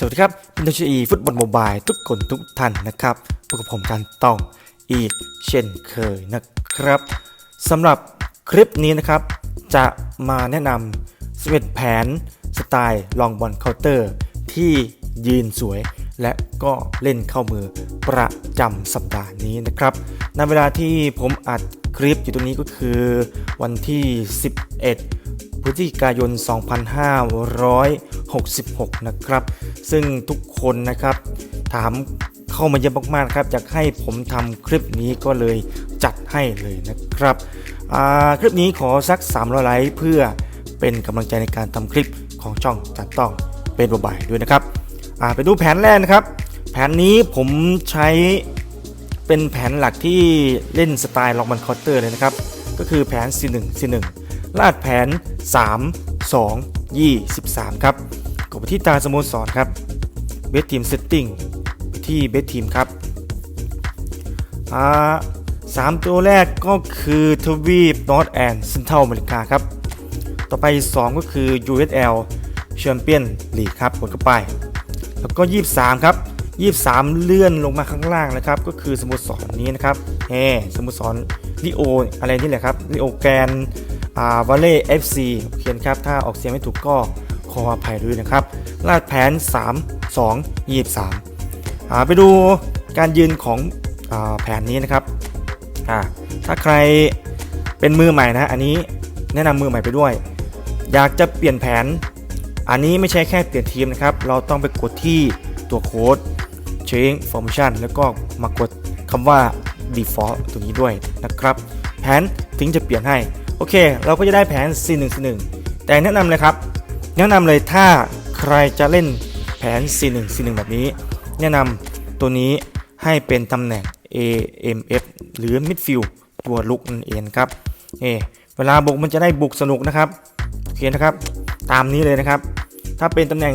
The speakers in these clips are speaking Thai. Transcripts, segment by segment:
สวัสดีครับเป็นทัชีฟุตบอลโมบายทุกคนทุกท่านนะครับพบกับผมการต้องอีกเช่นเคยนะครับสำหรับคลิปนี้นะครับ จะมาแนะนำ11แผนสไตล์ลองบอลเคาน์เตอร์ ที่ยืนสวย และก็เล่นเข้ามือประจำสัปดาห์นี้นะครับในเวลาที่ผมอัดคลิปอยู่ตรงนี้ก็คือวันที่ 11 พฤศจิกายน 2566 นะครับ ซึ่งทุกคนนะครับถามเข้ามาเยอะมากๆครับอยากให้ผมทำคลิปนี้ก็เลยจัดให้เลยนะครับคลิปนี้ขอสัก300ไลค์เพื่อเป็นกำลังใจในการทำคลิปของช่องจัดต้องเป็นบายด้วยนะครับไปดูแผนแรกนะครับ แผนนี้ผมใช้เป็นแผนหลักที่เล่นสไตล์ล็อกมันคาน์เตอร์เลยนะครับ ก็คือแผน C1 C1 ลาดแผน 3 2 23 ครับกดไปที่ตาสโมสรครับเบสทีมเซตติ้งที่เบสทีมครับอ่าสามตัวแรกก็คือทวีปนอร์ทแอนด์เซนทรัลอเมริกาครับ ต่อไป 2 ก็คือ USL Champion League ครับกดเข้าไป แล้วก็ 23 ครับ 23 เลื่อนลงมาข้างล่างนะครับ ก็คือสโมสรนี้นะครับแหมสโมสรลิโออะไรนี่แหละครับลิโอแกน อาวาเล่เอฟซีเขียนครับ ถ้าออกเสียงไม่ถูกก็ขออภัยด้วยนะครับ ลาดแผน 3 2 23อ่าไปดูการยืนของอแผนนี้นะครับอ่าถ้าใครเป็นมือใหม่นะ อันนี้แนะนำมือใหม่ไปด้วย อยากจะเปลี่ยนแผน อันนี้ไม่ใช่แค่เปลี่ยนทีมนะครับ เราต้องไปกดที่ตัวโค้ด change formation แล้วก็มากดคำว่า default ตัวนี้ด้วยนะครับ แผนถึงจะเปลี่ยนให้ โอเค เราก็จะได้แผน C1 C1 แต่แนะนำเลยครับ แนะนำเลยถ้าใครจะเล่นแผน C1 C1 แบบนี้ แนะนำตัวนี้ให้เป็นตำแหน่ง AMF หรือ midfield ตัวลุกนั่นเองครับเอเวลาบุกมันจะได้บุกสนุกนะครับโอเคนะครับ ตามนี้เลยนะครับ ถ้าเป็นตำแหน่ง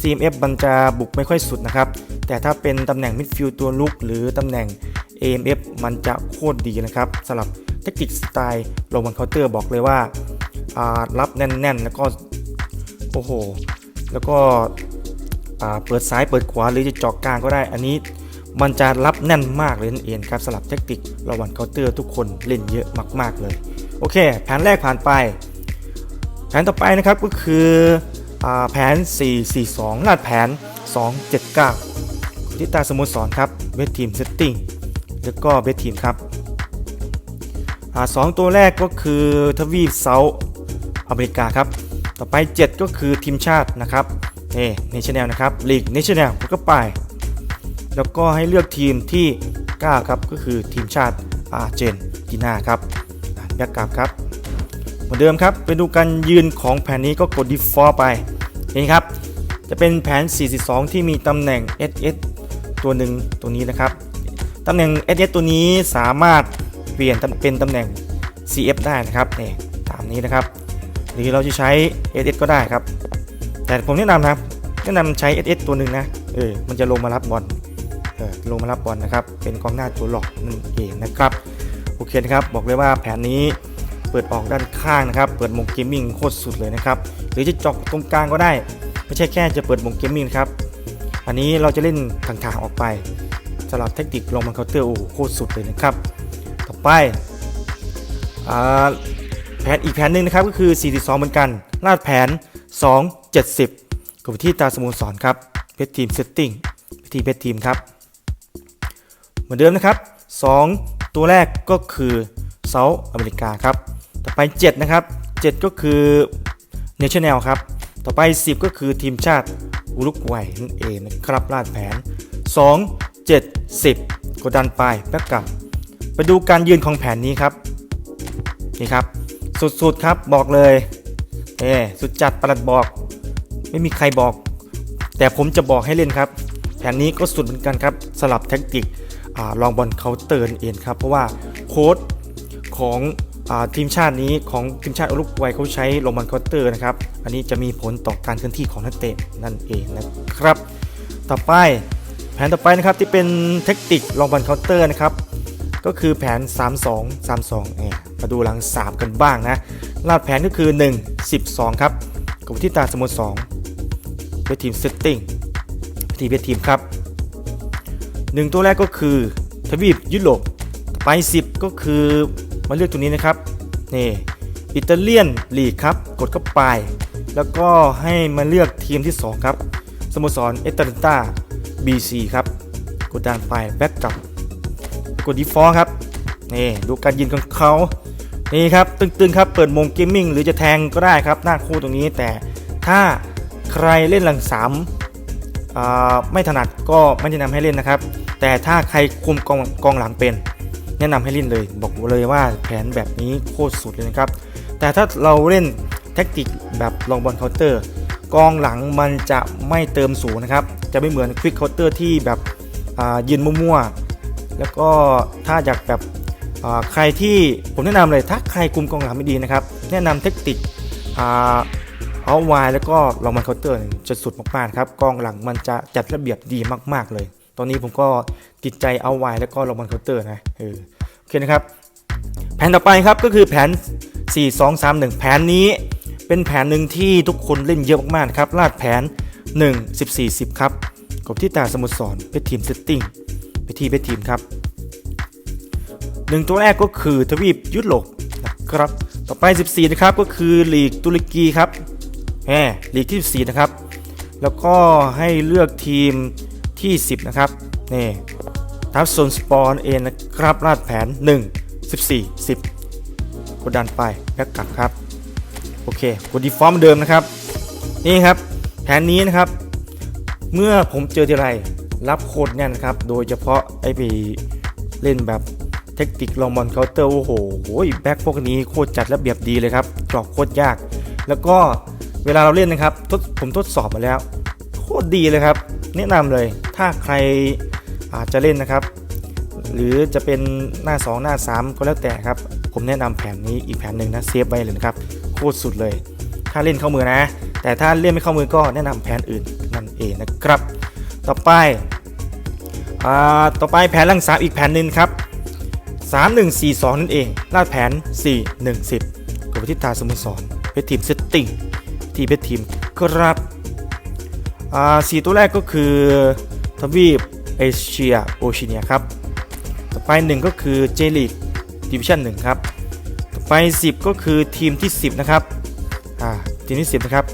CMF มันจะบุกไม่ค่อยสุดนะครับ แต่ถ้าเป็นตำแหน่งมิดฟิลด์ตัวลุกหรือตำแหน่ง AMF มันจะโคตรดีนะครับสำหรับ เทคนิคสไตล์โรมันเคาน์เตอร์บอกเลยว่ารับแน่นๆ แล้วก็โอ้โห แล้วก็เปิดซ้ายเปิดขวาหรือจะจาะกลางก็ได้ อันนี้มันจะรับแน่นมากเลยนั่นเองครับสำหรับเทคนิคโรมันเคาน์เตอร์ทุกคนเล่นเยอะมากๆเลย โอเค แผนแรกผ่านไป แผนต่อไปนะครับก็คืออแผน 442ลาดแผน 279ที่ตาสโมสรครับเบสทีมเซตติ้งแล้วก็เบสทีมครับ สองตัวแรกก็คือทวีปเซาท์อเมริกาครับ ต่อไป 7 ก็คือทีมชาตินะครับเน่เนชั่นแนลนะครับลีกเนชั่นแนลก็ไป แล้วก็ให้เลือกทีมที่ 9 ครับ ก็คือทีมชาติอาร์เจนตินาครับอะแบ็กกับครับ เหมือนเดิมครับไปดูการยืนของแผนนี้ก็กด default ไปนี่ครับ จะเป็นแผน 42 ที่มีตำแหน่ง SS ตัวหนึ่งตัวนี้นะครับตำแหน่ง SS ตัวนี้สามารถ เปลี่ยนเป็นตำแหน่ง CF ได้นะครับนี่ตามนี้นะครับ หรือเราจะใช้ SS ก็ได้ครับ แต่ผมแนะนำนะครับแนะนำใช้ SS ตัวหนึ่งนะเออมันจะลงมารับบอลเออลงมารับบอลนะครับเป็นกองหน้าตัวหลอกนั่นเองนะครับโอเคนะครับบอกเลยว่าแผนนี้เปิดออกด้านข้างนะครับ เปิดมงเกมมิ่งโคตรสุดเลยนะครับ หรือจะจอกตรงกลางก็ได้ ไม่ใช่แค่จะเปิดมงเกมมิ่งครับ อันนี้เราจะเล่นทางทางๆออกไปสำหรับเทคนิคลงมันเคาน์เตอร์โอ้โคตรสุดเลยนะครับ ต่อไปอแผนอีกแผนหนึ่งนะครับก็คือ 42 เหมือนกันลาดแผน 2 70กดไปที่ตาสโมสรครับเพจทีมเซตติ้งที่เพจทีมครับ เหมือนเดิมนะครับ 2 ตัวแรกก็คือเซาท์อเมริกาครับ ต่อไป 7 นะครับ 7 ก็คือเนชั่นแนลครับ ต่อไป 10 ก็คือทีมชาติอุรุกวัยนั่นเองนะครับลาดแผน 2 7 10 กดดันไปแบ็กกลับ ไปดูการยืนของแผนนี้ครับ นี่ครับ สุดๆครับบอกเลยเอสุดจัดประหลัดบอก ไม่มีใครบอก แต่ผมจะบอกให้เล่นครับ แผนนี้ก็สุดเหมือนกันครับสลับแท็กติกอลองบอลเคาน์เตอร์นั่นเองครับ เพราะว่าโค้ดของอทีมชาตินี้ของทีมชาติอุรุกวัยเขาใช้ลงบอลเคาน์เตอร์นะครับ อันนี้จะมีผลต่อการเคลื่อนที่ของนักเตะนั่นเองนะครับ ต่อไปแผนต่อไปนะครับที่เป็นเทคนิคลองบอลเคาน์เตอร์นะครับ ก็คือแผน 3 2 3 2เอ่มาดูหลัง 3 กันบ้างนะลาดแผนก็คือ 1 12 ครับกับที่ตาสโมสรด้วยทีมเซตติ้งทีเบทีมครับหนึ่งตัวแรกก็คือทวีปยุโรปไป 10 ก็คือมาเลือกตัวนี้นะครับนี่อิตาเลียนลีกครับ กดเข้าไป แล้วก็ให้มาเลือกทีมที่ 2 ครับ สโมสรเอตแลนตา BC ครับ กดด้านไปแบ็กกลับ กดดีฟอครับนี่ดูการยิงของเขานี่ครับตึงๆครับเปิดมงเกมมิ่งหรือจะแทงก็ได้ครับหน้าคู่ตรงนี้แต่ถ้าใครเล่นหลังสามไม่ถนัดก็ไม่แนะนำให้เล่นนะครับ แต่ถ้าใครคุมกองกองหลังเป็น แนะนำให้เล่นเลย บอกเลยว่าแผนแบบนี้โคตรสุดเลยนะครับ แต่ถ้าเราเล่นแท็กติกแบบลองบอลเคาน์เตอร์กองหลังมันจะไม่เติมสูงนะครับ จะไม่เหมือนควิกเคาน์เตอร์ที่แบบยืนมั่ว แล้วก็ถ้าอยากแบบใครที่ผมแนะนำเลยถ้าใครคุมกองหลังไม่ดีนะครับ แนะนำเทคนิคเอาไวแล้วก็ลองบอลเคาน์เตอร์จะสุดมากๆครับกองหลังมันจะจัดระเบียบดีมากๆเลย ตอนนี้ผมก็ติดใจเอาไวแล้วก็ลองบอลเคาน์เตอร์นะเออโอเคนะครับ แผนต่อไปครับก็คือแผน 4 2 3 1 แผนนี้เป็นแผนหนึ่งที่ทุกคนเล่นเยอะมากๆครับลาดแผน 1 14 10 ครับกบที่ตาสมุทรสอนเป็นทีมเซตติ้ง ไปที่เป็นทีมครับหนึ่งตัวแรกก็คือทวีปยุโรปนะครับ ต่อไป 14 นะครับก็คือลีกตุรกีครับแหมลีกที่ 14 นะครับ แล้วก็ให้เลือกทีมที่ 10 นะครับนี่ทับโซนสปอนเองนะครับลาดแผน 1 14 10 กดดันไปแล้วกลับครับ โอเค กดดีฟอร์มเดิมนะครับ นี่ครับ แผนนี้นะครับ เมื่อผมเจอทีไร รับโคตรแน่นครับ โดยเฉพาะไอ้ไปเล่นแบบเทคนิคลองบอลเคาน์เตอร์โอ้โหแบ็คพวกนี้โคตรจัดระเบียบดีเลยครับกรอบโคตรยาก แล้วก็เวลาเราเล่นนะครับทดผมทดสอบมาแล้ว โคตรดีเลยครับ แนะนำเลยถ้าใครอาจจะเล่นนะครับ หรือจะเป็นหน้า 2 หน้า 3 ก็แล้วแต่ครับ ผมแนะนำแผนนี้อีกแผนหนึ่งนะเซฟไว้เลยนะครับโคตรสุดเลย ถ้าเล่นเข้ามือนะ แต่ถ้าเล่นไม่เข้ามือก็แนะนำแผนอื่นนั่นเองนะครับ ต่อไป อ่าต่อไปแผนลังสามอีกแผนหนึ่งครับ 3142 นั่นเองลาดแผน 4 1 10กับทิศทางสมุทรสอนเพชรทีมเซตติ้งที่เพชรทีมครับอ่าสี่ตัวแรกก็คือทวีปเอเชียโอเชียเนียครับ ต่อไป 1 ก็คือเจลีกดิวิชั่น1ครับ ต่อไป 10 ก็คือทีมที่ 10 นะครับอ่าทีมที่ 10 นะครับ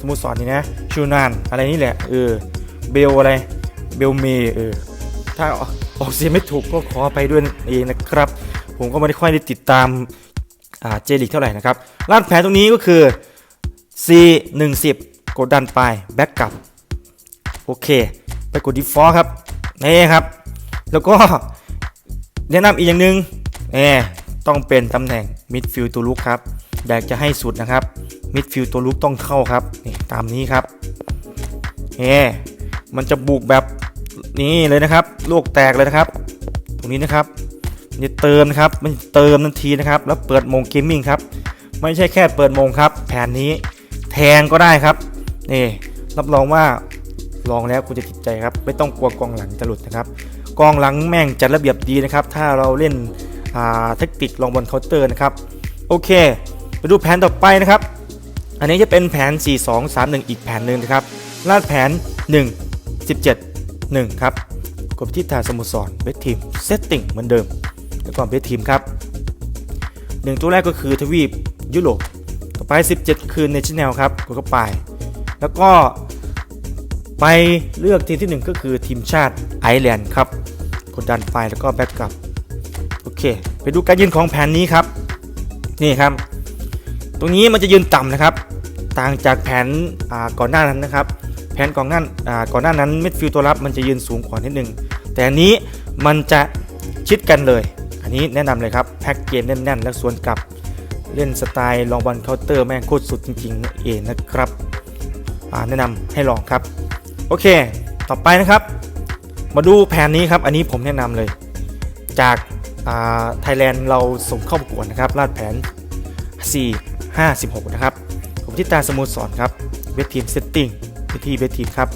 สมุทรสอนนี่นะ ชูนานอะไรนี่แหละเออเบลอะไร เบลเมเออถ้าออกอกเสียงไม่ถูกก็ขอไปด้วยเองนะครับ ผมก็ไม่ได้ค่อยได้ติดตามเจลีกเท่าไหร่นะครับลาดแผนตรงนี้ก็คือ C 1 0กดดันไปแบ็กกลับโอเค ไปกด default ครับนี่ครับ แล้วก็แนะนำอีกอย่างหนึ่งเอต้องเป็นตำแหน่ง midfield ตัวลุกครับอยากจะให้สุดนะครับ midfield ตัวลุกต้องเข้าครับนี่ตามนี้ครับเอมันจะบุกแบบ นี้เลยนะครับโลกแตกเลยนะครับ ตรงนี้นะครับมันจะเติมนะครับ มันเติมทันทีนะครับ แล้วเปิดโมงเกมมิ่งครับ ไม่ใช่แค่เปิดโมงครับ แผนนี้แทงก็ได้ครับ นี่รับรองว่าลองแล้วคุณจะติดใจครับ ไม่ต้องกลัวกองหลังจะหลุดนะครับ กองหลังแม่งจัดระเบียบดีนะครับ ถ้าเราเล่นอาเทคนิคลองบนเคาน์เตอร์นะครับ โอเคไปดูแผนต่อไปนะครับ อันนี้จะเป็นแผน 4 2 3 1 อีกแผนหนึ่งนะครับ ลาดแผน 1 17 1ครับกดที่ทาสโมุทรเบสทีมเซตติ้งเหมือนเดิมแล้วก็เบสทีมครับหนึ่งตัวแรกก็คือทวีปยุโรปต่อไป 17 คือเนชแนลครับกดเข้าไป แล้วก็ไปเลือกทีมที่ 1 ก็คือทีมชาติไอร์แลนด์ครับกดดันไปแล้วก็แบ็กกลับโอเค ไปดูการยืนของแผนนี้ครับนี่ครับ ตรงนี้มันจะยืนต่ำนะครับ ต่างจากแผนอ่าก่อนหน้านั้นนะครับ แผนก่อนหน้าก่อนหน้านั้นมิดฟิลด์ตัวรับมันจะยืนสูงกว่านิดนึง แต่อันนี้มันจะชิดกันเลย อันนี้แนะนำเลยครับแพ็กเกจแน่นๆ และสวนกลับเล่นสไตล์ลองบอลเคาน์เตอร์แม่งโคตรสุดจริงๆเองนะครับแนะนำให้ลองครับ โอเค ต่อไปนะครับ มาดูแผนนี้ครับ อันนี้ผมแนะนำเลย จากไทยแลนด์เราส่งเข้าประกวดนะครับลาดแผน 4 5 16 นะครับ ผมที่ตาสโมุทรสอนครับเวททีมเซตติ้ง วิธีเวททีครับ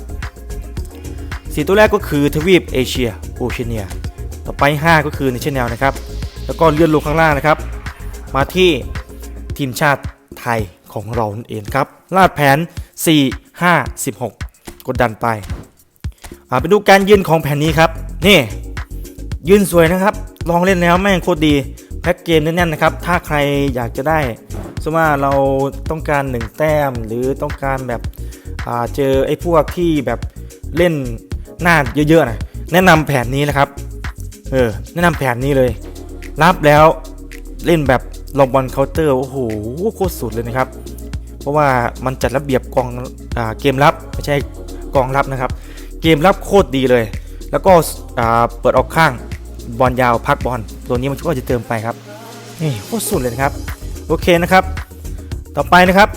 สีตัวแรกก็คือทวีปเอเชียโอเชียเนีย ต่อไป 5 ก็คือในเชนแนลนะครับ แล้วก็เลื่อนลงข้างล่างนะครับ มาที่ทีมชาติไทยของเราเองครับ ลาดแผน 4 5 16 กดดันไปอ่าไปดูการยืนของแผ่นนี้ครับ นี่ยืนสวยนะครับ ลองเล่นแล้วแม่งโคตรดี แพ็กเกมแน่นๆนะครับ ถ้าใครอยากจะได้สมมติว่าเราต้องการ 1 แต้มหรือต้องการแบบ เจอไอ้พวกที่แบบเล่นหน้าเยอะๆนะแนะนำแผนนี้นะครับ เออ แนะนำแผนนี้เลย รับแล้วเล่นแบบลงบอลเคาน์เตอร์ โอ้โห โคตรสุดเลยนะครับ เพราะว่ามันจัดระเบียบกองอเกมรับไม่ใช่กองรับนะครับ เกมรับโคตรดีเลย แล้วก็เปิดออกข้างบอลยาวพักบอล ตัวนี้มันก็จะเติมไปครับ นี่โคตรสุดเลยนะครับ โอเคนะครับ ต่อไปนะครับ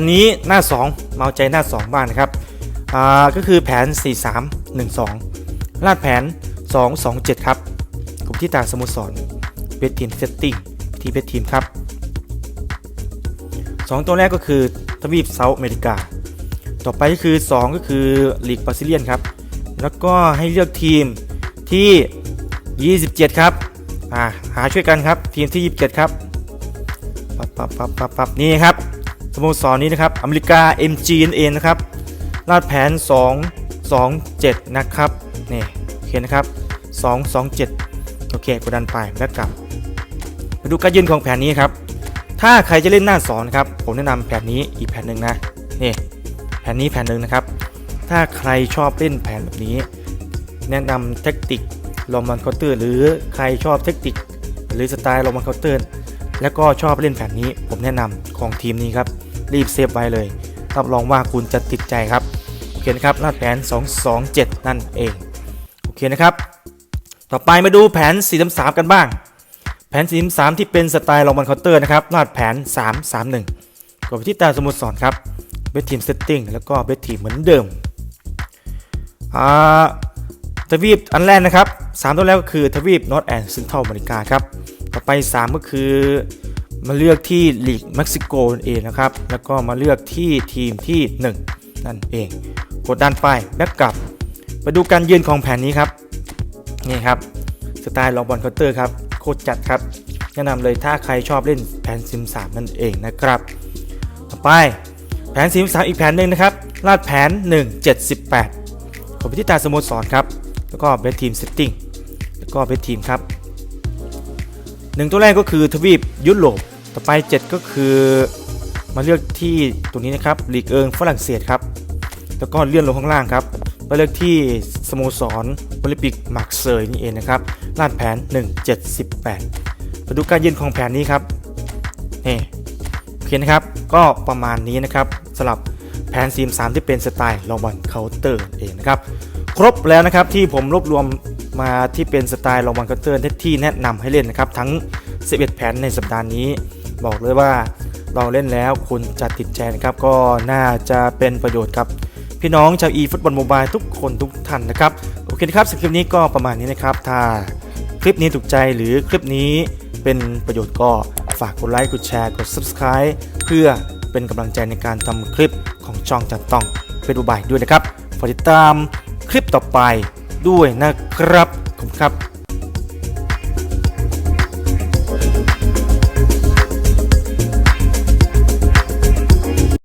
นนี้หน้า 2 เมาใจหน้า 2 บ้างนะครับอ่าก็คือแผน 4 3 1 2 ลาดแผน 2 2 7 ครับกลุ่มที่ตาสโมสรเบสทีมเซตติ้งที่เบสทีมครับ 2 ตัวแรกก็คือทวีปเซาท์อเมริกา ต่อไปก็คือ 2 ก็คือลีกบราซิเลียนครับ แล้วก็ให้เลือกทีมที่ 27 ครับอ่าหาช่วยกันครับ ทีมที่ 27 ครับ ปับปับปับปับปับนี่ครับ สโมสรนี้นะครับอเมริกา MG นั่นเองนะครับลาดแผน 2 2 7 นะครับนี่โอเคนะครับ 2 2 7 โอเคกดดันไปแล้วกลับมาดูการยืนของแผนนี้ครับ ถ้าใครจะเล่นหน้าสอนครับ ผมแนะนำแผนนี้อีกแผนหนึ่งนะนี่แผนนี้แผนหนึ่งนะครับ ถ้าใครชอบเล่นแผนแบบนี้ แนะนำเทคนิคลอมันเคาน์เตอร์ หรือใครชอบเทคนิคหรือสไตล์ลอมันเคาน์เตอร์ แล้วก็ชอบเล่นแผนนี้ ผมแนะนำของทีมนี้ครับ รีบเซฟไว้เลยรับรองว่าคุณจะติดใจครับโอเคนะครับลาดแผน 227 นั่นเองโอเคนะครับ ต่อไปมาดูแผน 4-3กันบ้าง แผน4-3ที่เป็นสไตล์ลองบอลเคาน์เตอร์นะครับลาดแผน 3-3-1กดไปที่ตาสโมสรครับเบสทีมเซตติ้งแล้วก็เบสทีมเหมือนเดิมอ่าทวีปอันแรกนะครับ 3 ตัวแรกก็คือทวีปนอตแอนด์เซนทรัลอเมริกาครับ ต่อไป 3 ก็คือ มาเลือกที่ลีกเม็กซิโกนั่นเองนะครับ แล้วก็มาเลือกที่ทีมที่ 1 นั่นเอง กดดันไปแบ็กกลับไปดูการยืนของแผนนี้ครับ นี่ครับ สไตล์ลองบอลเคาน์เตอร์ครับ โคตรจัดครับ แนะนำเลยถ้าใครชอบเล่นแผนซิม3นั่นเองนะครับ ต่อไปแผนซิม3อีกแผนหนึ่งนะครับ ลาดแผน 178ของพิธีตาสโมสรครับ แล้วก็เบสทีมเซตติ้ง แล้วก็เบสทีมครับหนึ่งตัวแรกก็คือทวีปยุโรป ต่อไป 7 ก็คือมาเลือกที่ตรงนี้นะครับลีกเอิงฝรั่งเศสครับ แล้วก็เลื่อนลงข้างล่างครับไปเลือกที่สโมสรโอลิมปิกมาร์กเซยนี่เองนะครับลาดแผน 1718มาดูการยืนของแผนนี้ครับนี่โอเคนะครับ ก็ประมาณนี้นะครับสำหรับแผนซีม3ที่เป็นสไตล์ลองบอลเคาน์เตอร์เองนะครับ ครบแล้วนะครับที่ผมรวบรวมมาที่เป็นสไตล์ลองบอลเคาน์เตอร์ที่แนะนำให้เล่นนะครับทั้ง 11 แผนในสัปดาห์นี้ บอกเลยว่าเราเล่นแล้วคุณจะติดใจนะครับก็น่าจะเป็นประโยชน์ครับ พี่น้องชาวอีฟุตบอลโมบายทุกคนทุกท่านนะครับ โอเคนะครับสำหรับคลิปนี้ก็ประมาณนี้นะครับ ถ้าคลิปนี้ถูกใจหรือคลิปนี้เป็นประโยชน์ก็ฝากกดไลค์กดแชร์กด Subscribe เพื่อเป็นกำลังใจในการทำคลิปของช่องจัดต้องเป็นอุบายด้วยนะครับฝากติดตามคลิปต่อไปด้วยนะครับ ขอบคุณครับ